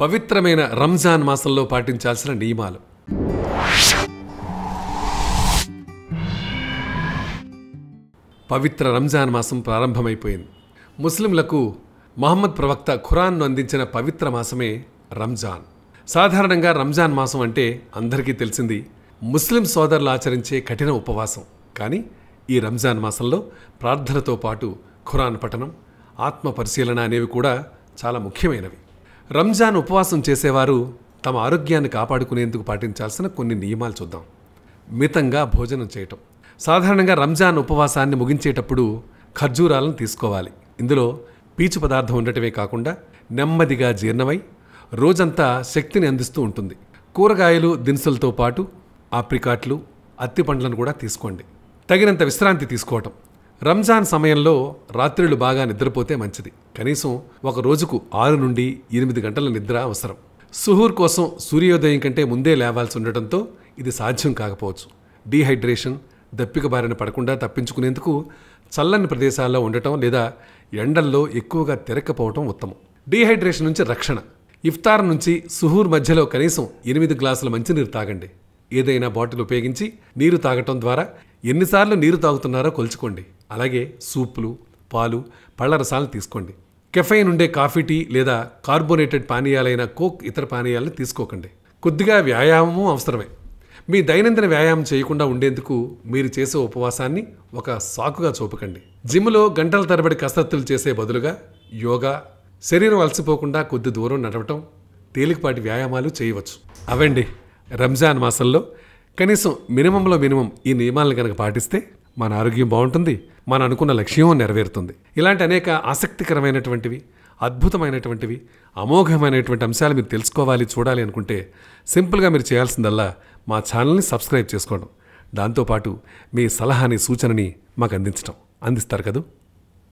పవిత్రమైన రంజాన్ మాసంలో పాటించాల్సిన నియమాలు. పవిత్ర రంజాన్ మాసం ప్రారంభమైపోయింది. ముస్లింలకు మహమ్మద్ ప్రవక్త ఖురాన్ను అందించిన పవిత్ర మాసమే రంజాన్. సాధారణంగా రంజాన్ మాసం అంటే అందరికీ తెలిసింది ముస్లిం సోదరులు ఆచరించే కఠిన ఉపవాసం. కానీ ఈ రంజాన్ మాసంలో ప్రార్థనతో పాటు ఖురాన్ పఠనం ఆత్మ పరిశీలన అనేవి కూడా చాలా ముఖ్యమైనవి. రంజాన్ ఉపవాసం చేసేవారు తమ ఆరోగ్యాన్ని కాపాడుకునేందుకు పాటించాల్సిన కొన్ని నియమాలు చూద్దాం. మితంగా భోజనం చేయటం. సాధారణంగా రంజాన్ ఉపవాసాన్ని ముగించేటప్పుడు ఖర్జూరాలను తీసుకోవాలి. ఇందులో పీచు పదార్థం ఉండటమే కాకుండా నెమ్మదిగా జీర్ణమై రోజంతా శక్తిని అందిస్తూ ఉంటుంది. కూరగాయలు దినుసులతో పాటు ఆప్రికాట్లు అత్తి పండ్లను కూడా తీసుకోండి. తగినంత విశ్రాంతి తీసుకోవటం. రంజాన్ సమయంలో రాత్రులు బాగా నిద్రపోతే మంచిది. కనీసం ఒక రోజుకు ఆరు నుండి ఎనిమిది గంటల నిద్ర అవసరం. సుహూర్ కోసం సూర్యోదయం కంటే ముందే లేవాల్సి ఉండటంతో ఇది సాధ్యం కాకపోవచ్చు. డీహైడ్రేషన్ దప్పిక బారిన పడకుండా తప్పించుకునేందుకు చల్లని ప్రదేశాల్లో ఉండటం లేదా ఎండల్లో ఎక్కువగా తిరక్కపోవటం ఉత్తమం. డీహైడ్రేషన్ నుంచి రక్షణ. ఇఫ్తార్ నుంచి సుహూర్ మధ్యలో కనీసం ఎనిమిది గ్లాసుల మంచినీరు తాగండి. ఏదైనా బాటిల్ ఉపయోగించి నీరు తాగటం ద్వారా ఎన్నిసార్లు నీరు తాగుతున్నారో కొలుచుకోండి. అలాగే సూపులు పాలు పళ్ళ రసాలు తీసుకోండి. కెఫైన్ ఉండే కాఫీ టీ లేదా కార్బోనేటెడ్ పానీయాలైన కోక్ ఇతర పానీయాలను తీసుకోకండి. కొద్దిగా వ్యాయామము అవసరమే. మీ దైనందిన వ్యాయామం చేయకుండా ఉండేందుకు మీరు చేసే ఉపవాసాన్ని ఒక సాకుగా చూపకండి. జిమ్లో గంటల తరబడి కసరత్తులు చేసే బదులుగా యోగా శరీరం అలసిపోకుండా కొద్ది దూరం నడవటం తేలికపాటి వ్యాయామాలు చేయవచ్చు. అవండి. రంజాన్ మాసంలో కనీసం మినిమంలో మినిమం ఈ నియమాలను కనుక పాటిస్తే మన ఆరోగ్యం బాగుంటుంది మన అనుకున్న లక్ష్యం నెరవేరుతుంది. ఇలాంటి అనేక ఆసక్తికరమైనటువంటివి అద్భుతమైనటువంటివి అమోఘమైనటువంటి అంశాలు మీరు తెలుసుకోవాలి చూడాలి అనుకుంటే సింపుల్గా మీరు చేయాల్సిందల్లా మా ఛానల్ని సబ్స్క్రైబ్ చేసుకోవడం. దాంతోపాటు మీ సలహాని సూచనని మాకు అందించడం అందిస్తారు కదా?